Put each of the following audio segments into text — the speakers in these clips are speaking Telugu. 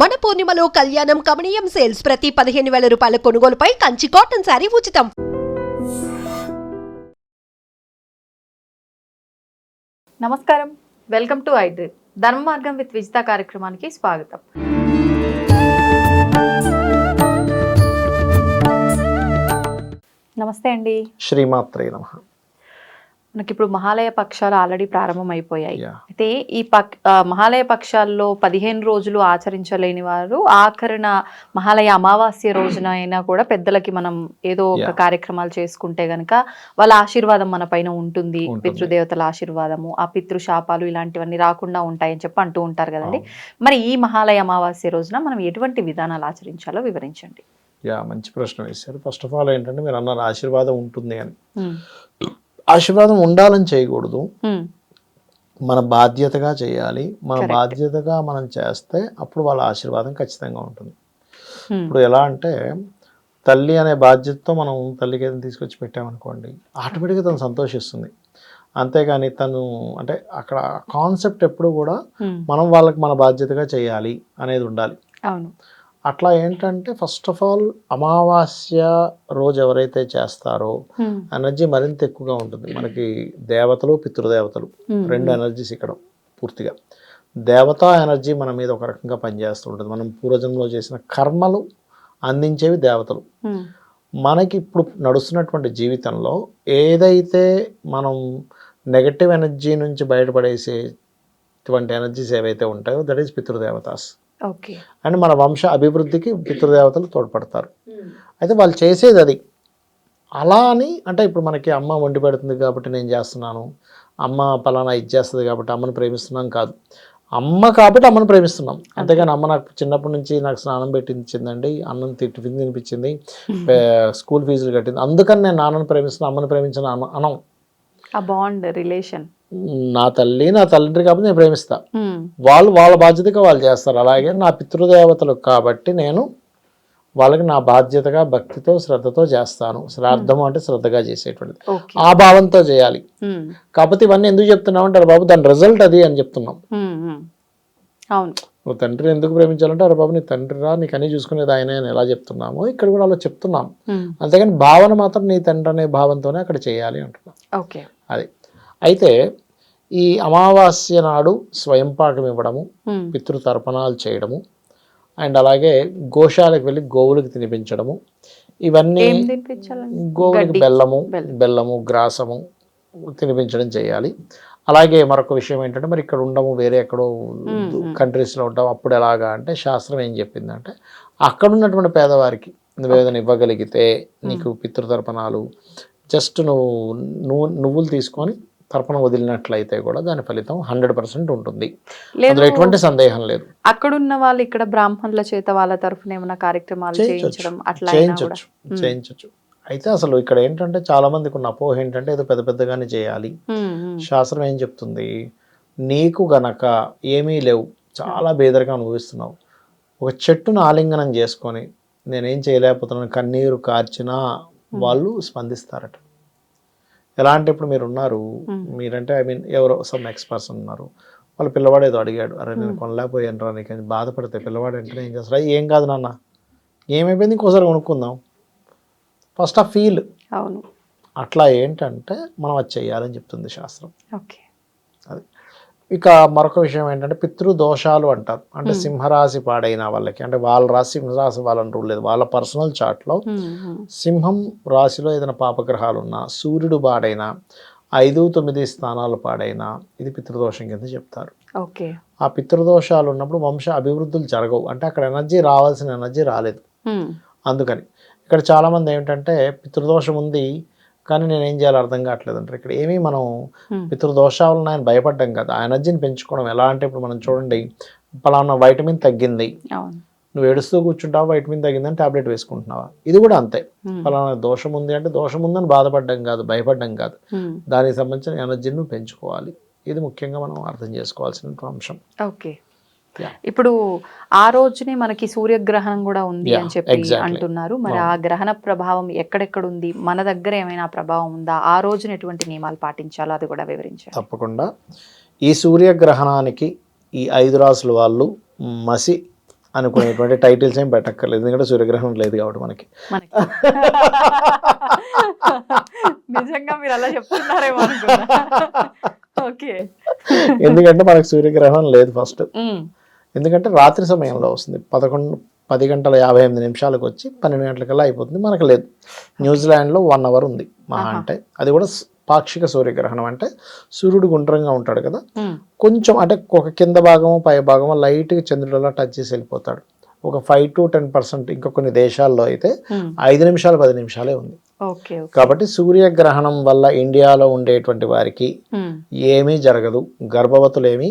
మన పూర్ణిమలో కళ్యాణం కమనీయం సేల్స్ ప్రతి పదిహేను వేల రూపాయల కొనుగోలుపై కంచి కాటన్ శారీ ఉచితం. నమస్కారం. వెల్కమ్ టు ఐ డ్రీమ్ ధర్మ మార్గం విత్ విజిత కార్యక్రమానికి స్వాగతం. నమస్తే అండి. శ్రీమాత్రే నమ. మనకి ఇప్పుడు మహాలయ పక్షాలు ఆల్రెడీ ప్రారంభమైపోయాయి. యా అయితే ఈ పక్ మహాలయ పక్షాల్లో పదిహేను రోజులు ఆచరించలేని వారు ఆఖరిన మహాలయ అమావాస్య రోజున అయినా కూడా పెద్దలకి మనం ఏదో ఒక. కార్యక్రమాలు చేసుకుంటే గనక వాళ్ళ ఆశీర్వాదం మన పైన ఉంటుంది. పితృదేవతల ఆశీర్వాదము ఆ పితృ శాపాలు ఇలాంటివన్నీ రాకుండా ఉంటాయని చెప్పి అంటూ ఉంటారు కదండి. మరి ఈ మహాలయ అమావాస్య రోజున మనం ఎటువంటి విధానాలు ఆచరించాలో వివరించండి. యా మంచి ప్రశ్న వేశారు. ఫస్ట్ ఆఫ్ ఆల్ ఏంటంటే మీరు అన్నారు ఆశీర్వాదం ఉంటుంది అని. ఆశీర్వాదం ఉండాలని చేయకూడదు. మన బాధ్యతగా చేయాలి. మన. బాధ్యతగా మనం చేస్తే అప్పుడు వాళ్ళ ఆశీర్వాదం ఖచ్చితంగా ఉంటుంది. ఇప్పుడు ఎలా అంటే తల్లి అనే బాధ్యతతో మనం తల్లికి ఏదైనా తీసుకొచ్చి పెట్టామనుకోండి ఆటోమేటిక్గా తను సంతోషిస్తుంది. అంతేగాని తను అంటే అక్కడ కాన్సెప్ట్ ఎప్పుడు కూడా మనం వాళ్ళకి మన బాధ్యతగా చేయాలి అనేది ఉండాలి. అవును. అట్లా ఏంటంటే ఫస్ట్ ఆఫ్ ఆల్ అమావాస్య రోజు ఎవరైతే చేస్తారో ఎనర్జీ మరింత ఎక్కువగా ఉంటుంది. మనకి దేవతలు పితృదేవతలు రెండు ఎనర్జీస్ ఇక్కడ పూర్తిగా. దేవతా ఎనర్జీ మన మీద ఒక రకంగా పనిచేస్తూ ఉంటుంది. మనం పూర్వజన్మలో చేసిన కర్మలు అందించేవి దేవతలు. మనకి ఇప్పుడు నడుస్తున్నటువంటి జీవితంలో ఏదైతే మనం నెగటివ్ ఎనర్జీ నుంచి బయటపడేసేటువంటి ఎనర్జీస్ ఏవైతే ఉంటాయో దట్ ఈస్ పితృదేవతాస్. అండ్ మన వంశ అభివృద్ధికి పితృదేవతలు తోడ్పడతారు. అయితే వాళ్ళు చేసేది అది. అలా అని అంటే ఇప్పుడు మనకి అమ్మ వండి పెడుతుంది కాబట్టి నేను చేస్తున్నాను. అమ్మ పలానా ఇది చేస్తుంది కాబట్టి అమ్మని ప్రేమిస్తున్నాం కాదు. అమ్మ కాబట్టి అమ్మని ప్రేమిస్తున్నాం. అంతేగాని అమ్మ నాకు చిన్నప్పటి నుంచి నాకు స్నానం పెట్టించిందండి అన్నం తిట్టి తినిపించింది స్కూల్ ఫీజులు కట్టింది. అందుకని నేను నాన్నని ప్రేమిస్తున్నాను అమ్మని ప్రేమించిన అనం ఆ బాండ్ రిలేషన్. నా తల్లి నా తండ్రి కాబట్టి నేను ప్రేమిస్తా. వాళ్ళు వాళ్ళ బాధ్యతగా వాళ్ళు చేస్తారు. అలాగే నా పితృదేవతలు కాబట్టి నేను వాళ్ళకి నా బాధ్యతగా భక్తితో శ్రద్ధతో చేస్తాను. శ్రాద్ధము అంటే శ్రద్ధగా చేసేటువంటిది. ఆ భావంతో చేయాలి. కాకపోతే ఇవన్నీ ఎందుకు చెప్తున్నాం అంటారు బాబు దాని రిజల్ట్ అది అని చెప్తున్నాం. అవును. నువ్వు తండ్రిని ఎందుకు ప్రేమించాలంటే అరే బాబు నీ తండ్రిరా నీకు అన్ని చూసుకునేది ఆయనే అని ఎలా చెప్తున్నామో ఇక్కడ కూడా అలా చెప్తున్నాం. ఉమ్, అంతేగాని భావన మాత్రం నీ తండ్రి అనే భావంతోనే అక్కడ చేయాలి అంటున్నాం. ఓకే. అది. అయితే ఈ అమావాస్య నాడు స్వయంపాకం ఇవ్వడము పితృతర్పణాలు చేయడము అండ్ అలాగే గోశాలకు వెళ్ళి గోవులకు తినిపించడము. ఇవన్నీ గోవులకి. బెల్లము బెల్లం. బెల్లము గ్రాసము తినిపించడం చేయాలి. అలాగే మరొక విషయం ఏంటంటే మరి ఇక్కడ ఉండము వేరే ఎక్కడో కంట్రీస్లో ఉంటాం అప్పుడు ఎలాగా అంటే శాస్త్రం ఏం చెప్పిందంటే అక్కడ ఉన్నటువంటి పేదవారికి నువ్వు ఏదైనా ఇవ్వగలిగితే నీకు పితృతర్పణాలు జస్ట్ నువ్వు నువ్వు నువ్వులు తీసుకొని తర్పణ వదిలినట్లయితే కూడా దాని ఫలితం హండ్రెడ్ పర్సెంట్ ఉంటుంది. అందులో ఎటువంటి సందేహం లేదు. అక్కడున్న వాళ్ళు ఇక్కడ బ్రాహ్మణుల చేత వాళ్ళ తరఫున ఏమైనా కార్యక్రమాలు చేయించొచ్చు. చేయించడం అట్లా చేయించవచ్చు చేయించవచ్చు అయితే అసలు ఇక్కడ ఏంటంటే చాలా మందికి ఉన్న అపోహ ఏంటంటే ఏదో పెద్ద పెద్దగానే చేయాలి. శాస్త్రం ఏం చెప్తుంది? నీకు గనక ఏమీ లేవు. చాలా బేదరిగా అనుభవిస్తున్నావు. ఒక చెట్టును ఆలింగనం చేసుకొని నేనేం చేయలేకపోతున్నాను కన్నీరు కార్చినా వాళ్ళు స్పందిస్తారట. ఎలా అంటే ఇప్పుడు మీరు ఉన్నారు మీరంటే ఐ మీన్ ఎవరో సమ్ ఎక్స్ పర్సన్ ఉన్నారు. వాళ్ళ పిల్లవాడు ఏదో అడిగాడు. అరే నేను కొనలేకపోయాను రా నీకు అని బాధపడితే పిల్లవాడు అంటే ఏం చేస్తారు "అయ్య, ఏం కాదు నాన్న. ఏమైపోయింది? ఇంకోసారి కొనుక్కుందాం. ఫస్ట్ ఆ ఫీల్ అవును. అట్లా ఏంటంటే మనం అది చేయాలని చెప్తుంది శాస్త్రం. ఓకే. అది. ఇక మరొక విషయం ఏంటంటే పితృదోషాలు అంటారు. అంటే సింహరాశి పాడైన వాళ్ళకి. అంటే వాళ్ళ రాశి సింహరాశి వాళ్ళని రూల్ లేదు. వాళ్ళ పర్సనల్ చార్ట్లో సింహం రాశిలో ఏదైనా పాపగ్రహాలు ఉన్నా సూర్యుడు పాడైనా ఐదు తొమ్మిది స్థానాలు పాడైనా ఇది పితృదోషం కింద చెప్తారు. ఓకే. ఆ పితృదోషాలు ఉన్నప్పుడు వంశ అభివృద్ధులు జరగవు. అంటే అక్కడ ఎనర్జీ రావాల్సిన ఎనర్జీ రాలేదు. అందుకని. ఇక్కడ చాలామంది ఏమిటంటే పితృదోషం ఉంది కానీ నేను ఏం చేయాలో అర్థం కావట్లేదు అంటారు ఇక్కడ ఏమీ మనం. పితృదోషాలను ఆయన భయపడ్డాం కదా. ఆ ఎనర్జీని పెంచుకోవడం ఎలా అంటే ఇప్పుడు మనం చూడండి పలానా వైటమిన్ తగ్గింది. నువ్వు ఏడుస్తూ కూర్చుంటావా వైటమిన్ తగ్గిందని టాబ్లెట్ వేసుకుంటున్నావా? ఇది కూడా అంతే. పలానా దోషం ఉంది అంటే దోషం ఉందని బాధపడ్డం కాదు భయపడ్డం కాదు. దానికి సంబంధించిన ఎనర్జీని నువ్వు పెంచుకోవాలి. ఇది ముఖ్యంగా మనం అర్థం చేసుకోవాల్సిన అంశం. ఓకే. ఇప్పుడు ఆ రోజునే మనకి సూర్యగ్రహణం కూడా ఉంది అని చెప్పి. అంటున్నారు. మరి ఆ గ్రహణ ప్రభావం ఎక్కడెక్కడ ఉంది మన దగ్గర ఏమైనా ప్రభావం ఉందా? ఆ రోజున ఎటువంటి నియమాలు పాటించాలో అది కూడా వివరించారు తప్పకుండా. ఈ సూర్యగ్రహణానికి ఈ ఐదు రాసుల వాళ్ళు మసి అనుకునేటువంటి టైటిల్స్ ఏం పెట్టక్కర్లేదు. ఎందుకంటే సూర్యగ్రహణం లేదు కాబట్టి మనకి. నిజంగా మీరు అలా చెప్తున్నారేమో అనుకున్నా. ఓకే. ఎందుకంటే మనకు సూర్యగ్రహణం లేదు ఫస్ట్. ఎందుకంటే రాత్రి సమయంలో వస్తుంది. పదకొండు పది గంటల యాభై ఎనిమిది నిమిషాలకు వచ్చి పన్నెండు గంటలకల్లా అయిపోతుంది. మనకు లేదు. న్యూజిలాండ్లో వన్ అవర్ ఉంది మహా. అంటే. అది కూడా పాక్షిక సూర్యగ్రహణం అంటే సూర్యుడు గుండ్రంగా ఉంటాడు కదా. కొంచెం అంటే ఒక కింద భాగము పై భాగము లైట్గా చంద్రుడిలా టచ్ చేసి వెళ్ళిపోతాడు. ఒక ఫైవ్ టు టెన్ పర్సెంట్ ఇంకా కొన్ని దేశాల్లో అయితే ఐదు నిమిషాలు పది నిమిషాలే ఉంది. కాబట్టి సూర్యగ్రహణం వల్ల ఇండియాలో ఉండేటువంటి వారికి ఏమీ జరగదు. గర్భవతులేమీ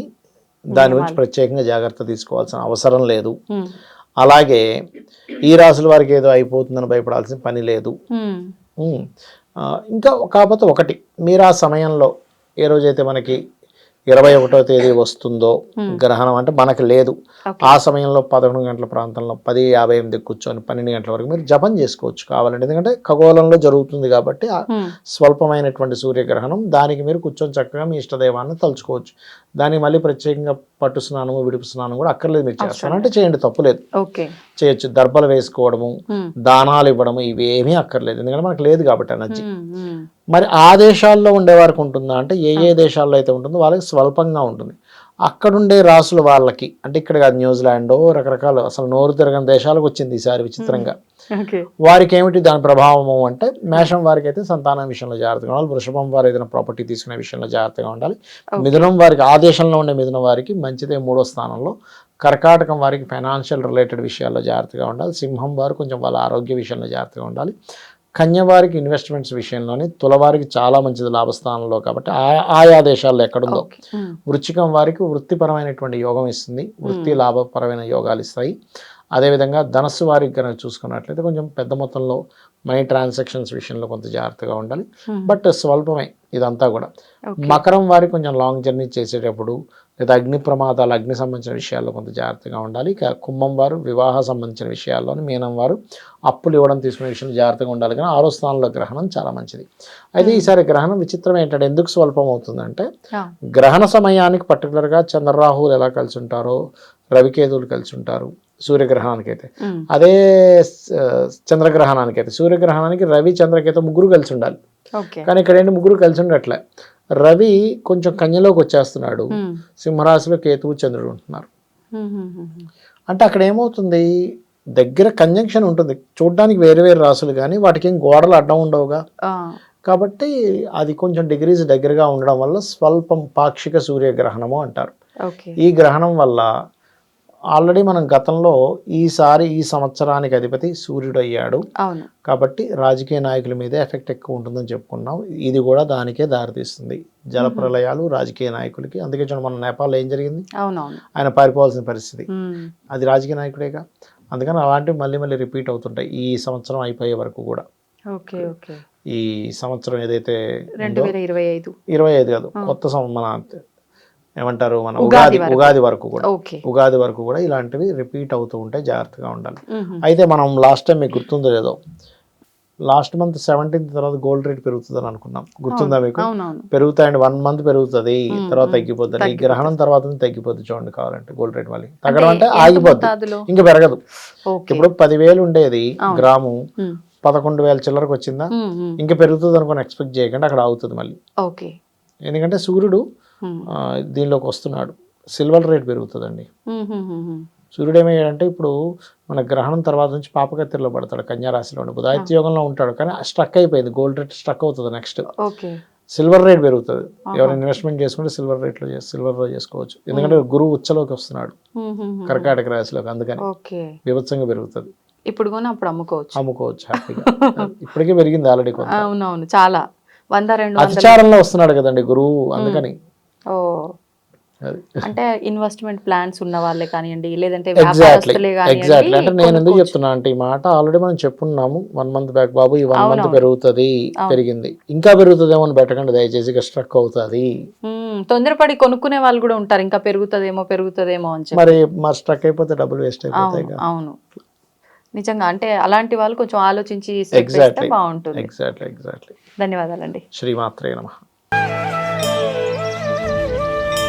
దాని గురించి ప్రత్యేకంగా జాగ్రత్త తీసుకోవాల్సిన అవసరం లేదు. అలాగే ఈ రాసుల వారికి ఏదో అయిపోతుందని భయపడాల్సిన పని లేదు. ఇంకా కాకపోతే ఒకటి మీరు ఆ సమయంలో ఏ రోజైతే మనకి ఇరవై ఒకటో తేదీ వస్తుందో గ్రహణం అంటే మనకి లేదు. ఆ సమయంలో పదకొండు గంటల ప్రాంతంలో పది యాభై ఎనిమిది కూర్చొని పన్నెండు గంటల వరకు మీరు జపం చేసుకోవచ్చు కావాలంటే. ఎందుకంటే ఖగోళంలో జరుగుతుంది కాబట్టి ఆ స్వల్పమైనటువంటి సూర్యగ్రహణం దానికి మీరు కూర్చొని చక్కగా మీ ఇష్టదైవాన్ని తలుచుకోవచ్చు. దానికి మళ్ళీ ప్రత్యేకంగా పట్టు స్నానము విడుపు స్నానం కూడా అక్కర్లేదు మీరు చేస్తాను. అంటే చేయండి తప్పులేదు ఓకే చేయొచ్చు దర్భలు వేసుకోవడము దానాలు ఇవ్వడము ఇవి ఏమీ అక్కర్లేదు. ఎందుకంటే మనకు లేదు కాబట్టి ఎనర్జీ. మరి ఆ దేశాల్లో ఉండే వారికి ఉంటుందా? అంటే ఏ ఏ దేశాల్లో అయితే ఉంటుందో వాళ్ళకి స్వల్పంగా ఉంటుంది. అక్కడుండే రాసుల వాళ్ళకి అంటే ఇక్కడ కాదు న్యూజిలాండ్ రకరకాల అసలు నోరు తిరగని దేశాలకు వచ్చింది ఈసారి విచిత్రంగా. వారికి ఏమిటి దాని ప్రభావము అంటే మేషం వారికి అయితే సంతానం విషయంలో జాగ్రత్తగా ఉండాలి వృషభం వారు ఏదైనా ప్రాపర్టీ తీసుకునే విషయంలో జాగ్రత్తగా ఉండాలి. మిథునం వారికి ఆ దేశంలో ఉండే మిథునం వారికి మంచిదే మూడో స్థానంలో. కర్కాటకం వారికి ఫైనాన్షియల్ రిలేటెడ్ విషయాల్లో జాగ్రత్తగా ఉండాలి సింహం వారు కొంచెం వాళ్ళ ఆరోగ్య విషయంలో జాగ్రత్తగా ఉండాలి. కన్య వారికి ఇన్వెస్ట్మెంట్స్ విషయంలోని తులవారికి చాలా మంచిది లాభస్థానంలో కాబట్టి ఆయా దేశాల్లో ఎక్కడుందో వృచ్చికం వారికి వృత్తిపరమైనటువంటి యోగం ఇస్తుంది. వృత్తి లాభపరమైన యోగాలు ఇస్తాయి. అదేవిధంగా ధనస్సు వారికి కనుక చూసుకున్నట్లయితే కొంచెం పెద్ద మొత్తంలో మనీ ట్రాన్సాక్షన్స్ విషయంలో కొంత జాగ్రత్తగా ఉండాలి. బట్ స్వల్పమే ఇదంతా కూడా. మకరం వారికి కొంచెం లాంగ్ జర్నీ చేసేటప్పుడు లేదా అగ్ని ప్రమాదాలు అగ్ని సంబంధించిన విషయాల్లో కొంత జాగ్రత్తగా ఉండాలి. ఇక కుంభం వారు వివాహ సంబంధించిన విషయాల్లోని మీనం వారు అప్పులు ఇవ్వడం తీసుకునే విషయంలో జాగ్రత్తగా ఉండాలి. కానీ ఆరో స్థానంలో గ్రహణం చాలా మంచిది. అయితే ఈసారి గ్రహణం విచిత్రం ఏంటంటే ఎందుకు స్వల్పం అవుతుందంటే గ్రహణ సమయానికి పర్టికులర్గా చంద్రరాహువులు ఎలా కలిసి ఉంటారో రవికేతువులు కలిసి ఉంటారు సూర్యగ్రహణానికి అయితే అదే చంద్రగ్రహణానికి అయితే సూర్యగ్రహణానికి రవి చంద్రకేతు ముగ్గురు కలిసి ఉండాలి కానీ ఇక్కడ ఏంటి ముగ్గురు కలిసి ఉండట్లే రవి కొంచెం కన్యలోకి వచ్చేస్తున్నాడు సింహరాశిలో కేతువు చంద్రుడు ఉంటున్నారు. అంటే అక్కడ ఏమవుతుంది? దగ్గర కంజంక్షన్ ఉంటుంది. చూడడానికి వేరు వేరు రాసులు కానీ వాటికి ఏం గోడలు అడ్డం ఉండవుగా. కాబట్టి అది కొంచెం డిగ్రీస్ దగ్గరగా ఉండడం వల్ల స్వల్పం పాక్షిక సూర్యగ్రహణము అంటారు. ఈ గ్రహణం వల్ల ఆల్రెడీ మనం గతంలో ఈసారి ఈ సంవత్సరానికి అధిపతి సూర్యుడు అయ్యాడు కాబట్టి రాజకీయ నాయకుల మీదే ఎఫెక్ట్ ఎక్కువ ఉంటుందని చెప్పుకున్నాం. ఇది కూడా దానికే దారితీస్తుంది. జలప్రలయాలు రాజకీయ నాయకులకి. అందుకే చూడండి మన నేపాల్లో ఏం జరిగింది? ఆయన పారిపోవాల్సిన పరిస్థితి. అది రాజకీయ నాయకుడేగా? అందుకని అలాంటివి మళ్ళీ మళ్ళీ రిపీట్ అవుతుంటాయి ఈ సంవత్సరం అయిపోయే వరకు కూడా. ఈ సంవత్సరం ఏదైతే ఇరవై ఐదు. కాదు కొత్త మన ఏమంటారు మన ఉగాది ఉగాది వరకు. కూడా. ఉగాది వరకు కూడా ఇలాంటివి రిపీట్ అవుతూ ఉంటే జాగ్రత్తగా ఉండాలి. అయితే మనం లాస్ట్ టైం మీకు గుర్తుందో లేదో లాస్ట్ మంత్ సెవెంటీన్త్ తర్వాత గోల్డ్ రేట్ పెరుగుతుందని అనుకున్నాం. గుర్తుందా మీకు? పెరుగుతాయండి వన్ మంత్ పెరుగుతుంది తర్వాత. తగ్గిపోతుంది ఈ. గ్రహణం తర్వాత తగ్గిపోతుంది చూడండి కావాలంటే గోల్డ్ రేట్ మళ్ళీ. తగ్గడం అంటే మోతాదులో? ఇంకా పెరగదు. ఇప్పుడు పదివేలు ఉండేది. గ్రాము పదకొండు వేల చిల్లరకు వచ్చిందా? ఇంకా పెరుగుతుంది అనుకుని ఎక్స్పెక్ట్ చేయకండి అక్కడ ఆగుతుంది మళ్ళీ. ఎందుకంటే సూర్యుడు దీనిలోకి వస్తున్నాడు. సిల్వర్ రేట్ పెరుగుతుందండి. సూర్యుడు ఏమయ్యాడంటే ఇప్పుడు మన గ్రహణం తర్వాత నుంచి పాపకత్తిలో పడతాడు కన్యా రాశిలో ఉండి. బుధాయిత్య యోగంలో ఉంటాడు కానీ స్ట్రక్ అయిపోయింది. గోల్డ్ రేట్ స్ట్రక్ అవుతుంది నెక్స్ట్. సిల్వర్ రేట్ పెరుగుతుంది. ఎవరైనా ఇన్వెస్ట్మెంట్ చేసుకుంటే సిల్వర్ రేట్లో సిల్వర్లో చేసుకోవచ్చు. ఎందుకంటే గురువు ఉచ్చలోకి వస్తున్నాడు. కర్కాటక రాశిలోకి అందుకని విభత్సంగా పెరుగుతుంది. ఇప్పుడు కూడా అప్పుడు అమ్ముకోవచ్చు. అమ్ముకోవచ్చు హ్యాపీగా. ఇప్పటికే పెరిగింది ఆల్రెడీ అవునవును చాలా. వంద రెండు అతిచారంలో వస్తున్నాడు కదండి గురువు అందుకని. ఓ. అంటే ఇన్వెస్ట్మెంట్ ప్లాన్స్ ఉన్న వాళ్ళే కానివ్వండి లేదంటే ఎగ్జాక్ట్లీ ఎగ్జాక్ట్లీ అంటే నేను ఎందుకు. చెప్తున్నా అంటే ఈ మాట ఆల్రెడీ మనం చెప్పున్నాము. వన్ మంత్ బ్యాక్ బాబు ఈ వన్ మంత్. పెరుగుతుంది. పెరిగింది. ఇంకా పెరుగుతుందేమో అని పెట్టకండి దయచేసి స్ట్రక్ అవుతుంది. తొందరపడి కొనుక్కునే వాళ్ళు కూడా ఉంటారు. ఇంకా పెరుగుతుందేమో పెరుగుతుందేమో అని మరి మరి స్ట్రక్ అయిపోతే డబ్బులు వేస్ట్ అయిపోతాయి అవును నిజంగా అంటే అలాంటి వాళ్ళు కొంచెం ఆలోచించి బాగుంటుంది. ఎగ్జాక్ట్లీ ఎగ్జాక్ట్లీ ధన్యవాదాలండి. శ్రీమాత్రే నమ.